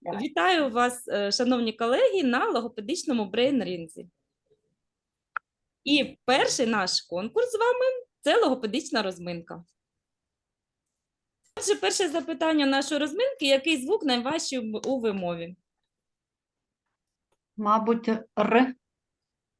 Давай. Вітаю вас, е, шановні колеги, на логопедичному брейн-ринзі. І перший наш конкурс з вами це логопедична розминка. Отже, перше запитання нашої розминки: який звук найважчий у вимові? Мабуть, Р.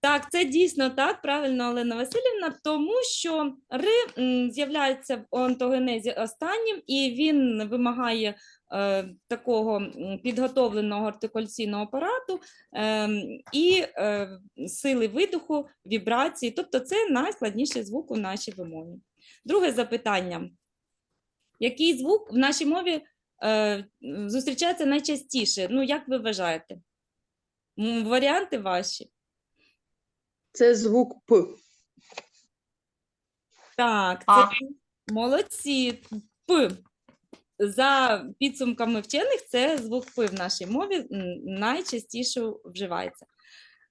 Так, це дійсно так, правильно, Олена Васильівна, тому що ри з'являється в онтогенезі останнім, і він вимагає е, такого підготовленого артикуляційного апарату ем, і е, сили видоху, вібрації. Тобто це найскладніший звук у нашій вимові. Друге запитання. Який звук в нашій мові е, зустрічається найчастіше? Ну, як ви вважаєте? Варіанти ваші? Це звук П. Так, це А. молодці. П. За підсумками вчених, це звук П в нашій мові м, найчастіше вживається.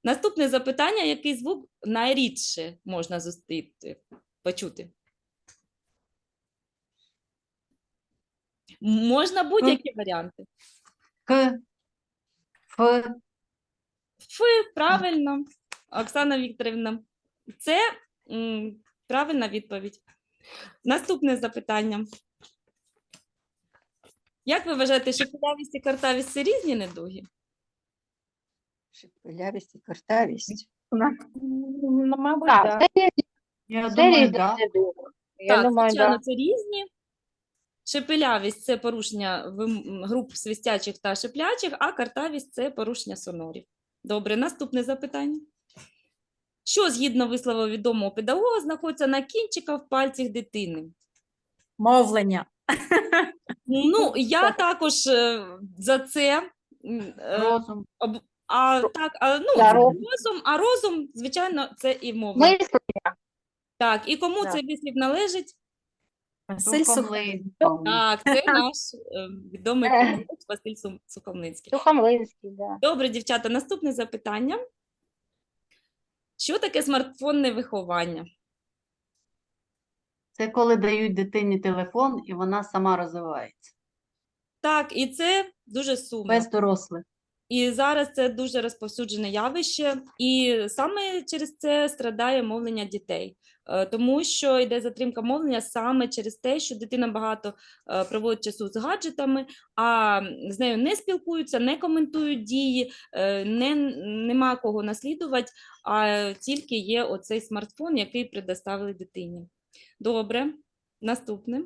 Наступне запитання: який звук найрідше можна зустріти, почути? Можна будь-які варіанти. К. Ф. Ф, правильно, Оксана Вікторівна. Це м, правильна відповідь. Наступне запитання. Як ви вважаєте, шепелявість і картавість це різні недуги? Шепелявість і картавість. Ну, мабуть, Так, так. це, Я це думаю, різні да. недуги. Я так, думаю, звичайно, да. це різні. Шепелявість це порушення вим- груп свистячих та шеплячих, а картавість це порушення сонорів. Добре, наступне запитання. Що, згідно вислову відомого педагога, знаходиться на кінчиках пальців дитини? Мовлення. Ну, я також е, за це. е, Розум. А так, а, ну, розум. а розум, звичайно, це і мова. Мислення. Так, і кому Так. цей вислів належить? Василь Сухомлин. Сухомлинський. Так, це наш е, відомий. Василь Сухомлинський. Сухомлинський, да. Добре, дівчата, наступне запитання. Що таке смартфонне виховання? Це коли дають дитині телефон, і вона сама розвивається. Так, і це дуже сумно. Без дорослих. І зараз це дуже розповсюджене явище, і саме через це страдає мовлення дітей, тому що йде затримка мовлення саме через те, що дитина багато е, проводить часу з гаджетами, а з нею не спілкуються, не коментують дії, е, не, нема кого наслідувати, а тільки є оцей смартфон, який предоставили дитині. Добре, наступне.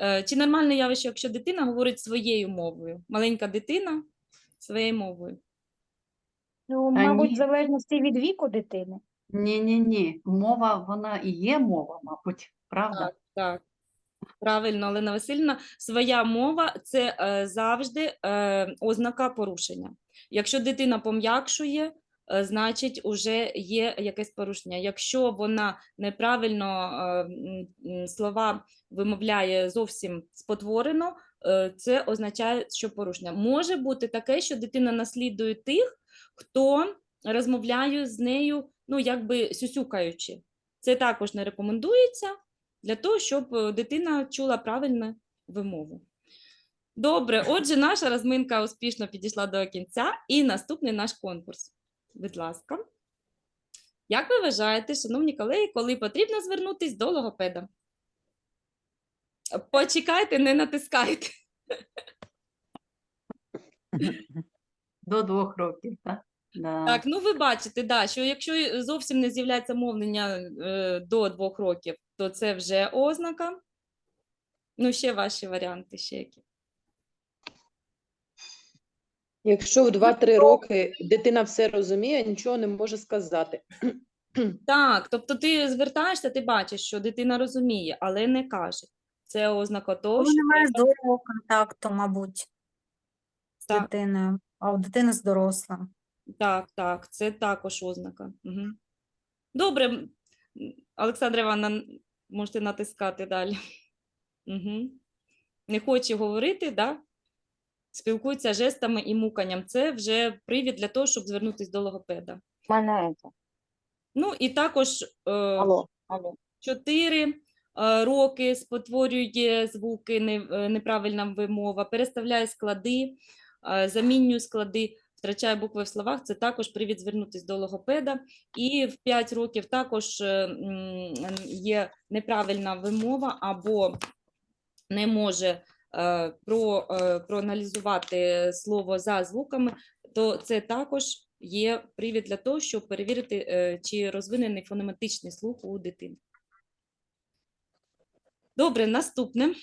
Е, Чи нормальне явище, якщо дитина говорить своєю мовою? Маленька дитина своєю мовою. Ну, мабуть, в залежності від віку дитини. Ні-ні-ні. Мова, вона і є мова, мабуть. Правда? Так, так. Правильно, Олена Васильівна, своя мова це е, завжди е, ознака порушення. Якщо дитина пом'якшує, е, значить уже є якесь порушення. Якщо вона неправильно е, слова вимовляє зовсім спотворено, е, це означає, що порушення. Може бути таке, що дитина наслідує тих, хто розмовляє з нею, ну якби сюсюкаючи. Це також не рекомендується для того, щоб е, дитина чула правильну вимову. Добре, отже, наша розминка успішно підійшла до кінця, і наступний наш конкурс. Будь ласка. Як ви вважаєте, шановні колеги, коли потрібно звернутись до логопеда? Почекайте, не натискайте. До двох років, так? Да. Так, ну ви бачите, да, що якщо зовсім не з'являється мовлення е, до двох років, то це вже ознака. Ну, ще ваші варіанти, ще які. Якщо в 2-3 роки дитина все розуміє, нічого не може сказати. Так, тобто ти звертаєшся, ти бачиш, що дитина розуміє, але не каже. Це ознака того, що немає здорового контакту, мабуть, з Так. дитиною, а у дитини з дорослим. Так, так, це також ознака. Угу. Добре, Олександра Івановна, можете натискати далі. Угу. Не хоче говорити, да? спілкується жестами і муканням. Це вже привід для того, щоб звернутися до логопеда. Мене це. Ну і також е, Алло, алло. чотири е, роки спотворює звуки, не- е, неправильна вимова, переставляє склади, е, замінює склади, втрачає букви в словах. Це також привід звернутися до логопеда. І в 5 років також е, є неправильна вимова або не може е, про, е, проаналізувати слово за звуками, то це також є привід для того, щоб перевірити, чи розвинений фонематичний слух у дитини. Добре, наступне.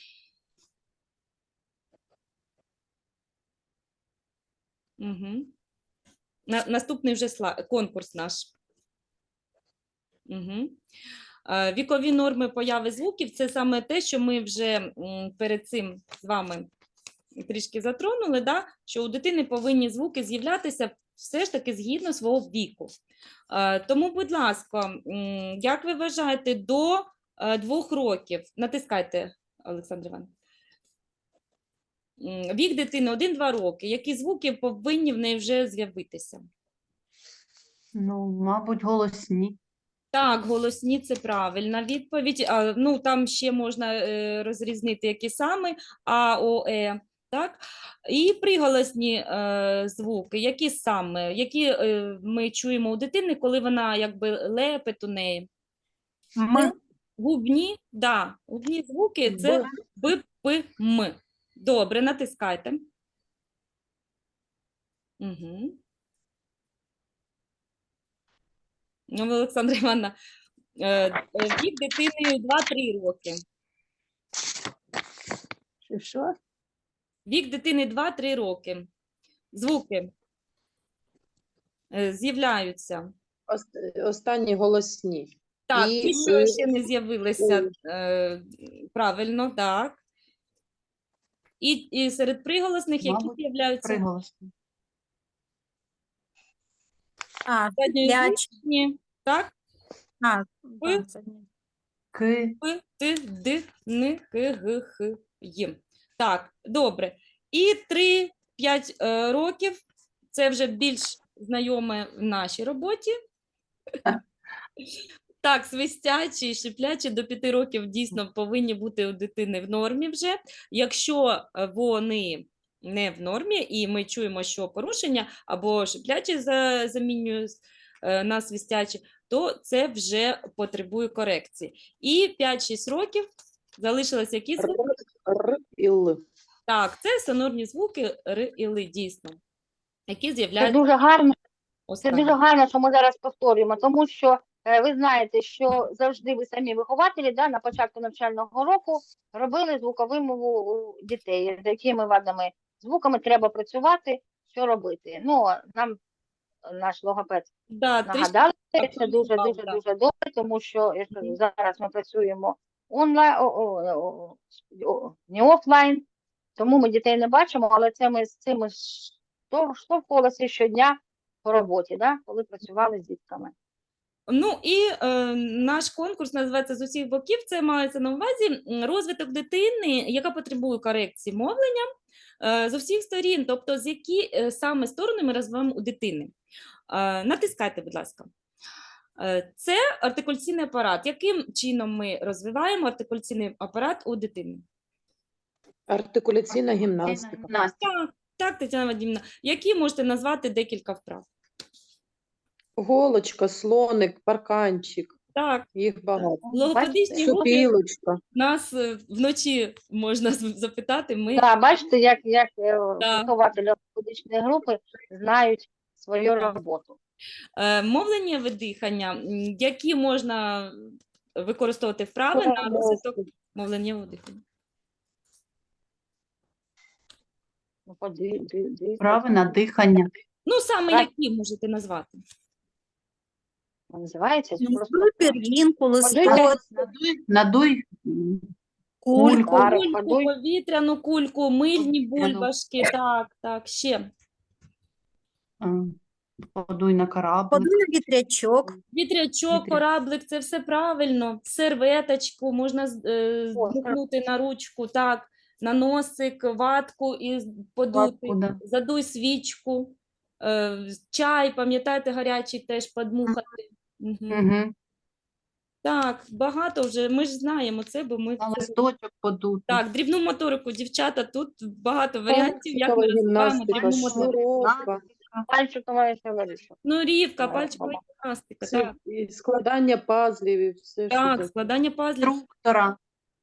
Угу. На, наступний вже сла- конкурс наш. Угу. Вікові норми появи звуків це саме те, що ми вже перед цим з вами трішки затронули, да? що у дитини повинні звуки з'являтися все ж таки згідно свого віку. Тому, будь ласка, як ви вважаєте, до е, двох років, натискайте, Олександр Іванович. М, Вік дитини 1-2 роки. Які звуки повинні в неї вже з'явитися? Ну, мабуть, голосні. Так, голосні це правильна відповідь. А, ну, там ще можна е, розрізнити, які саме А, О, Е. Так? І приголосні е, звуки, які саме, які е, ми чуємо у дитини, коли вона якби лепить у неї. Ми Губні, да, губні звуки це Б, П, М. Добре, натискайте. Угу. Ну, Олександра Івановна, е, е, вік дитини 2-3 роки. Що, що? Вік дитини 2-3 роки. Звуки е, з'являються. Ост- Останні голосні. Так, І, і що ще не з'явилися правильно, так. І, і серед приголосних, які Мабуть, з'являються Приголосні. а, середньозвучні, п'ять. так? А, Ви? да, це ні. П, Т, Д, Н, К, Г, Х, Й. Так, добре. І 3-5 років це вже більш знайоме в нашій роботі. Так, свистячі і шиплячі до 5 років дійсно повинні бути у дитини в нормі вже. Якщо е, вони не в нормі, і ми чуємо, що порушення або шиплячі замінюють е, на свистячі, то це вже потребує корекції. І 5-6 років залишилось які звуки? Р і Л. Так, це сонорні звуки Р і Л, дійсно, які Це дуже гарно, це дуже гарно, що ми зараз повторюємо, тому що ви знаєте, що завжди ви самі вихователі да, на початку навчального року робили звукову мову у дітей, з якими вадами звуками треба працювати, що робити. Ну, нам наш логопед Да, трішки нагадали, це дуже дуже да. дуже добре, тому що я зараз ми працюємо онлайн, о, о, о, о, не офлайн, тому ми дітей не бачимо, але це ми з цим штов- штовхувалися щодня по роботі, да, коли працювали з дітками. Ну і е, наш конкурс називається з усіх боків. Це мається на увазі розвиток дитини, яка потребує корекції мовлення е, з усіх сторін, тобто з які е, саме сторони ми розвиваємо у дитини. Е, натискайте, будь ласка. Е, Це артикуляційний апарат. Яким чином ми розвиваємо артикуляційний апарат у дитини? Артикуляційна гімнастика. Так, так, Тетяна Вадимівна. Які можете назвати декілька вправ? Голочка, слоник, парканчик. Так, Їх багато. логопедичні групи Супілочка. нас е, вночі можна з- запитати. Ми Так, бачите, як, як е, Да. вихователі ортопедичної групи знають свою роботу. Е, Мовлення видихання, м, які можна використовувати вправи на розвиток мовлення видихання? Ну, поди- ди- ди- Прави на дихання. Ну, саме Так. які можете назвати? Називається це просто Пір'їнку, Подивіться. листок, Надуй, надуй кульку. Кульку. Зараз, подуй. повітряну кульку, мильні бульбашки, так, так, ще. м, подуй на кораблик. Подуй на вітрячок. Вітрячок, Вітря- кораблик, це все правильно. Серветочку можна з- е, О, здмухнути на ручку, так, на носик, ватку і з- подути. Ватку, да. задуй свічку, е, чай, пам'ятаєте, гарячий теж подмухати. Мгм. Так, багато вже. Ми ж знаємо це, бо ми На листочок подути. Так, дрібну моторику, дівчата, тут багато варіантів, як ми розвиваємо дрібну моторику. Пальчикова я говорю. Ну, рівка, пальчикова гімнастика, так, і складання пазлів і все, що так, таке. складання пазлів, Інструктора,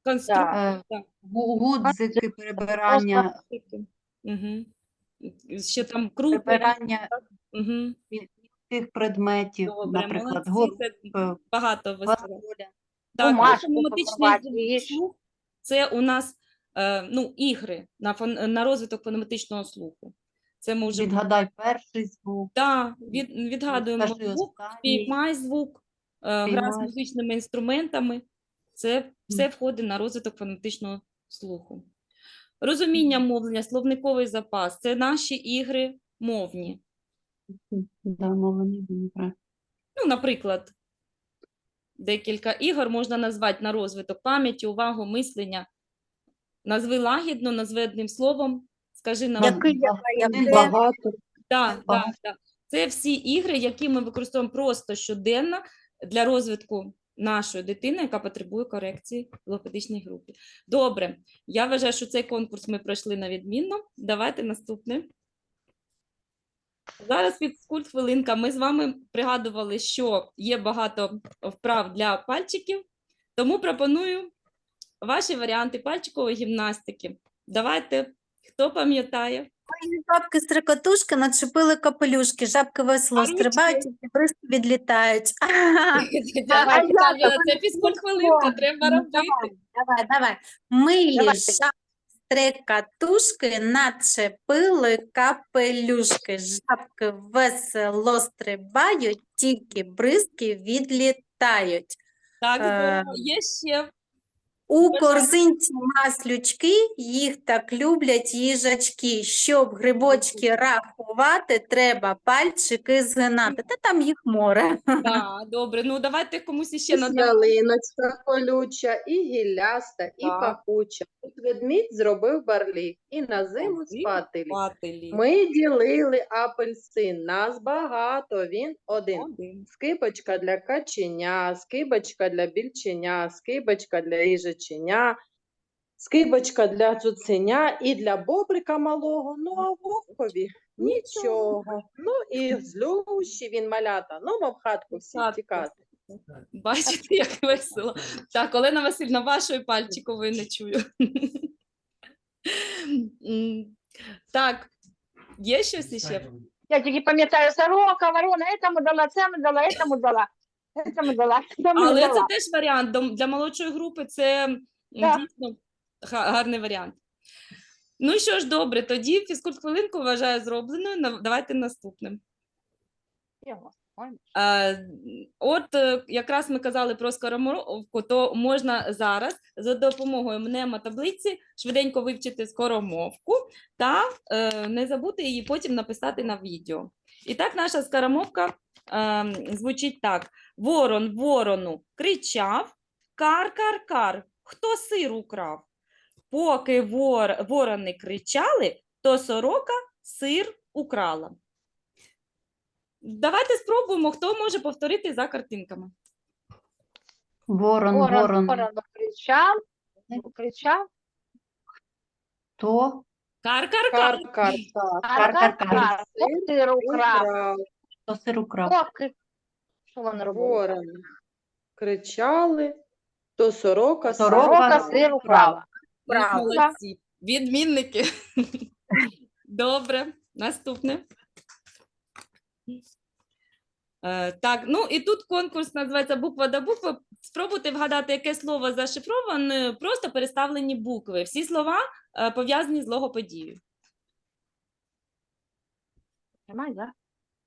конструкції. е, так. гу- гудзики, перебирання, Угу. Ще там крупи. прибирання Угу. Тих предметів, Добре, наприклад, молодці, це е, багато ви сказали. Так, їж. слух – це у нас е, ну, ігри на, фон, на розвиток фонематичного слуху. Це може бути, відгадай перший звук, да, від, відгадуємо скажи звук, останній. Піймай звук, е, гра з музичними інструментами. Це все входить на розвиток фонетичного слуху. Розуміння мовлення, словниковий запас це наші ігри мовні. Да, добре. Ну, наприклад, декілька ігор можна назвати на розвиток пам'яті, увагу, мислення. Назви лагідно, назви одним словом. Скажи нам. Який я? Багато. Так, так, так. Це всі ігри, які ми використовуємо просто щоденно для розвитку нашої дитини, яка потребує корекції в логопедичній групі. Добре, я вважаю, що цей конкурс ми пройшли на відмінно. Давайте наступне. Зараз фізкульт хвилинка. Ми з вами пригадували, що є багато вправ для пальчиків, тому пропоную ваші варіанти пальчикової гімнастики. Давайте, хто пам'ятає? Жабки стрикотушки начепили капелюшки, жабки весело стрибають, і бризки відлітають. Тетяна, Це фізкульт хвилинка, треба робити. Давай, давай. Милі Давайте. Жабки стрикотушки начепили капелюшки, жабки весело стрибають, тільки бризки відлітають. Так, Е. Є ще. У корзинці маслючки, їх так люблять їжачки. Щоб грибочки рахувати, треба пальчики згинати. Та там їх море. Так, добре. Ну давайте комусь іще І надамо. ялиночка колюча, і гілляста, і Так. пахуча. Тут ведмідь зробив барлік, і на зиму спати ліг. Пателі. Ми ділили апельсин, нас багато, він один. Один. Скибочка для каченя, скибочка для більченя, скибочка для їжаченя, скибочка для цуценя і для бобрика малого, ну а вовкові нічого. Ну і злющий він малята, ну мов хатку всі Хатку. тікати. Бачите, як весело. Так, Олена Васильівна, вашої пальчикової не чую. М, Так, є щось іще? Я тільки пам'ятаю сорока, ворона, этому дала, цьому дала, этому дала, этому дала, цьому Але це теж варіант. Для молодшої групи це Так. дійсно гарний варіант. Ну що ж, добре, тоді фізкульт хвилинку вважаю зробленою. Давайте наступним. Е, От е, якраз ми казали про скоромовку, то можна зараз за допомогою мнемотаблиці швиденько вивчити скоромовку та е, не забути її потім написати на відео. І так наша скоромовка е, звучить так: Ворон ворону кричав, кар-кар-кар, хто сир украв? Поки вор, ворони кричали, то сорока сир украла. Давайте спробуємо, хто може повторити за картинками. Ворон, Ворон, ворон, ворон кричав, кричав, то Кар-кар-кар. Кар-кар, так. кар-кар-кар, сир украв, Украв. то сир украв. що вони робили? Ворони кричали, то сорока Сорока Сорока сир сир украла. Браво. Молодці. Відмінники. Добре, наступне. Е, Так, ну і тут конкурс називається буква до букви. Спробуйте вгадати, яке слово зашифроване, просто переставлені букви. Всі слова е, пов'язані з логопедією. Нормально, да?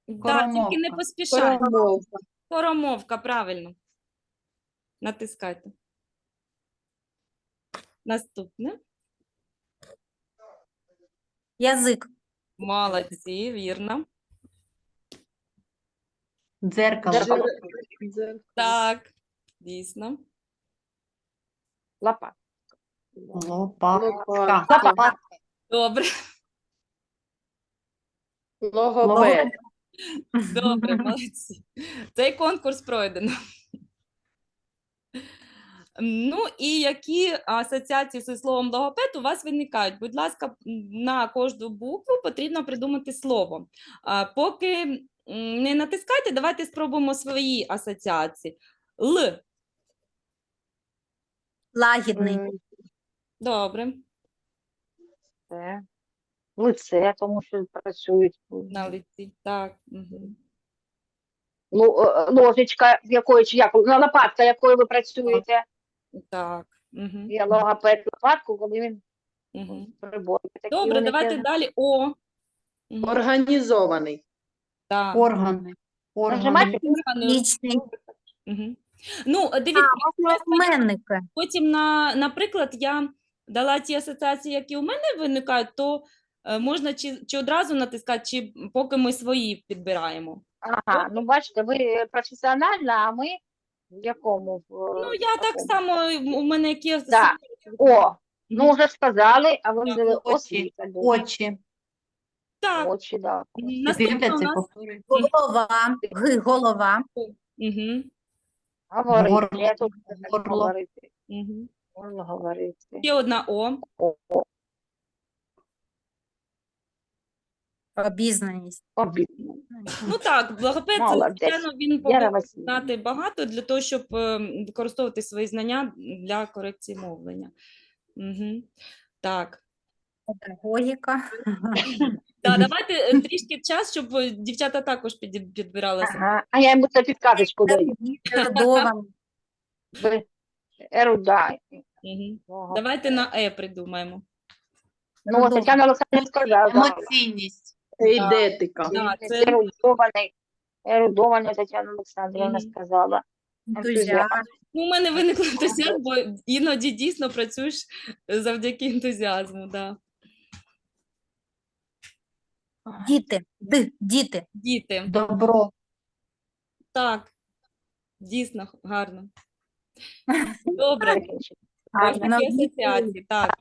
Да, тільки не поспішайте. Коромовка. Коромовка, правильно. Натискайте. Наступне. Язик. Молодці, вірно. Дзеркало. Дзеркало. Дзеркало. Так, дійсно. Лопат. Лопатка. Лопатка. Лопатка. Добре, Логопед. добре, молодці. Цей конкурс пройдено. Ну і які асоціації зі словом логопед у вас виникають? Будь ласка, на кожну букву потрібно придумати слово. Поки не натискайте, давайте спробуємо свої асоціації. Л. Лагідний. М, Добре. Це. Лице, тому що працюють. На лиці. Так. Угу. Ну, е, ложечка, з якої чи як, ну, лопатка, якою ви працюєте. Так. Угу. Я логопед лопатку, коли він Угу. прибор. Такі Добре, вони давайте теж. далі. О. Організований. Так. Органи. Нажимайте? Органи. Лічний. Угу. Ну, дивіться, потім, на, наприклад, я дала ті асоціації, які у мене виникають, то е, можна чи, чи одразу натискати, чи поки ми свої підбираємо. Ага, ну бачите, ви професіональна, а ми в якому? Ну, я так такому? само, у мене які Да. асоціації. О, ну вже сказали, а ви взяли очі, освіта. Очі. Так, Очі, да. наступне у нас. Голова. Голова. Угу, Говорити, Горло, я тут горло. говорити. угу. Можна говорити. Ще одна О. О, о, Обізнаність. Ну так, логопед, Молодець. звичайно, він повинен Васильівна. знати багато для того, щоб е, використовувати свої знання для корекції мовлення. Угу. Так. Педагогіка. Так, давайте е, трішки час, щоб е, дівчата також під, підбиралися. Ага. А я йому це підказочку даю. Ви еруда. Ого. Давайте на Е придумаємо. Ну, от Тетяна Олександрівна сказала. да. Емоційність. Ейдетика. Це Ерудований. Ерудований Тетяна Олександрівна Мгм. сказала. Ентузіазм. ну, у мене виникло ентузіазм, бо іноді дійсно працюєш е, завдяки ентузіазму. Да. Діти. Д, діти. Діти. Добро. Так, дійсно гарно. Добре, Гарно. асоціації. Так.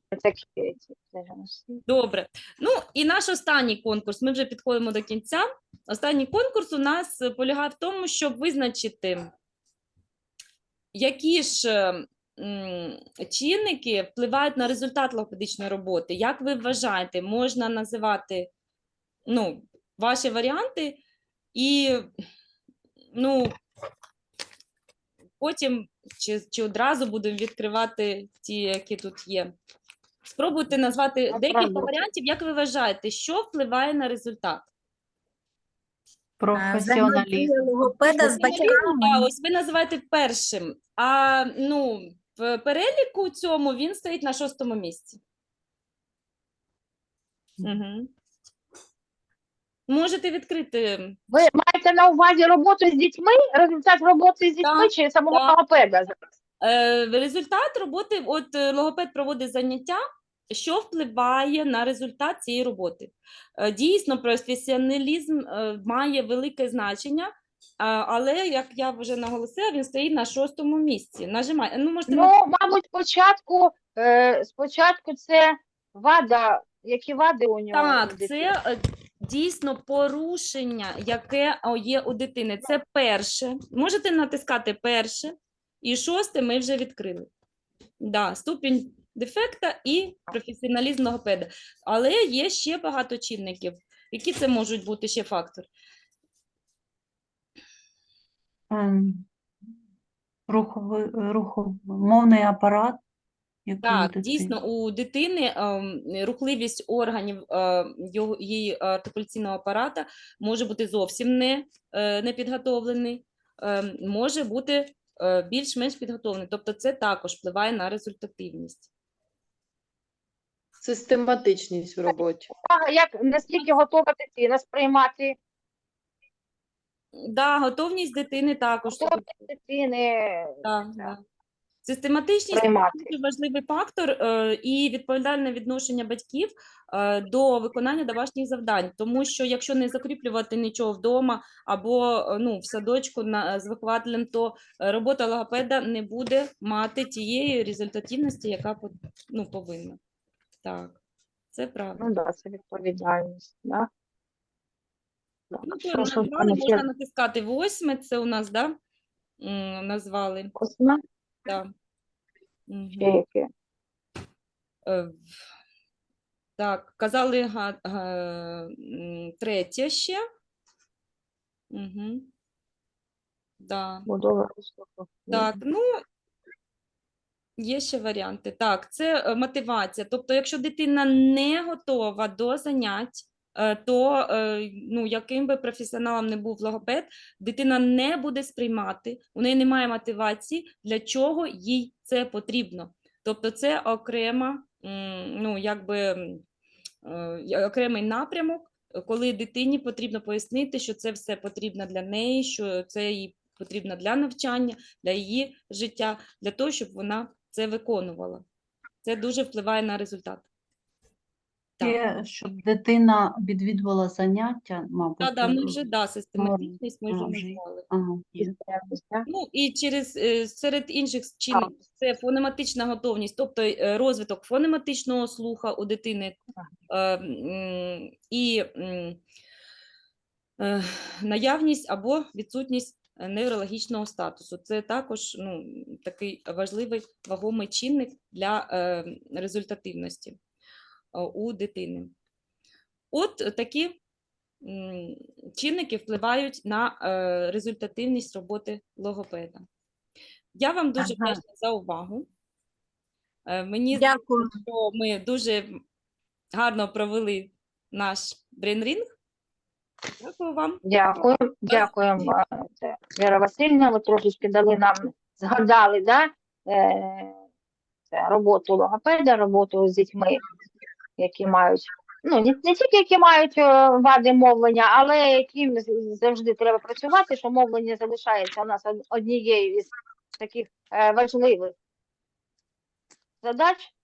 Добре. Ну і наш останній конкурс. Ми вже підходимо до кінця. Останній конкурс у нас полягає в тому, щоб визначити, які ж е, чинники впливають на результат логопедичної роботи. Як ви вважаєте, можна називати ну, ваші варіанти і ну, потім чи, чи одразу будемо відкривати ті, які тут є. Спробуйте назвати декілька правда. варіантів, як ви вважаєте, що впливає на результат? Професіоналізм. Взаємодія логопеда з батьками. ось ви називаєте першим, а ну, в переліку цьому він стоїть на шостому місці. Угу. Можете відкрити. Ви маєте на увазі роботу з дітьми, результат роботи з дітьми Так, чи самого так. логопеда? Е, результат роботи, от е, логопед проводить заняття, що впливає на результат цієї роботи. Е, Дійсно, професіоналізм е, має велике значення, а, але, як я вже наголосила, він стоїть на шостому місці. Нажимай. Ну, можете Ну, мабуть, спочатку, е, спочатку це вада, які вади у нього? у Так, дитини? це е, дійсно порушення, яке є у дитини. Це перше. Можете натискати перше, і шосте ми вже відкрили. Да, ступінь дефекта і професіоналізм логопеда. Але є ще багато чинників. Які це можуть бути ще фактори? Ем, Руховий, рухомовний апарат. Який Так, дійсно, у дитини ем, рухливість органів е, його, її артикуляційного апарата може бути зовсім не, е, не підготовлений, е, може бути е, більш-менш підготовлений. Тобто це також впливає на результативність. Систематичність в роботі. Увага, як наскільки готова дитина сприймати Да, готовність дитини також. готовність дитини Да, да. Систематичність це дуже важливий фактор е, і відповідальне відношення батьків е, до виконання домашніх завдань. Тому що якщо не закріплювати нічого вдома або е, ну, в садочку на, з вихователем, то робота логопеда не буде мати тієї результативності, яка ну, повинна. Так, це правда. Ну да, це відповідальність. Да? Ну, то назвали, можна натискати восьме, це у нас, да? назвали. Косма? Да. Мгм. Ще яке? Е, в- Так, казали га, га, м, третє ще. Угу. Да. Будова високо. Так, ну є ще варіанти. Так, це е, мотивація. Тобто, якщо дитина не готова до занять, то е, ну, яким би професіоналом не був логопед, дитина не буде сприймати, у неї немає мотивації, для чого їй це потрібно. Тобто, це окрема, ну, якби, е, окремий напрямок, е, коли дитині потрібно пояснити, що це все потрібно для неї, що це їй потрібно для навчання, для її життя, для того, щоб вона це виконувала. Це дуже впливає на результат. Так. Ще, щоб дитина відвідувала заняття, мабуть. Та, да, ми вже да, систематичність ми вже назвали. Ага, да? Ну і через е, серед інших чинників це фонематична готовність, тобто е, розвиток фонематичного слуха у дитини е, м, і м, е, наявність або відсутність неврологічного статусу. Це також ну, такий важливий вагомий чинник для е, результативності у дитини. От такі чинники впливають на е, результативність роботи логопеда. Я вам дуже Ага. вдячна за увагу. Е, Мені здається, що ми дуже гарно провели наш брейнрінг. Дякую вам. Дякую, е, це, Віра Васильівна. Ви трошечки дали нам, згадали, да, е, роботу логопеда, роботу з дітьми, які мають, ну, не, не тільки які мають е, вади мовлення, але яким завжди треба працювати, що мовлення залишається у нас од- однією із таких е, важливих задач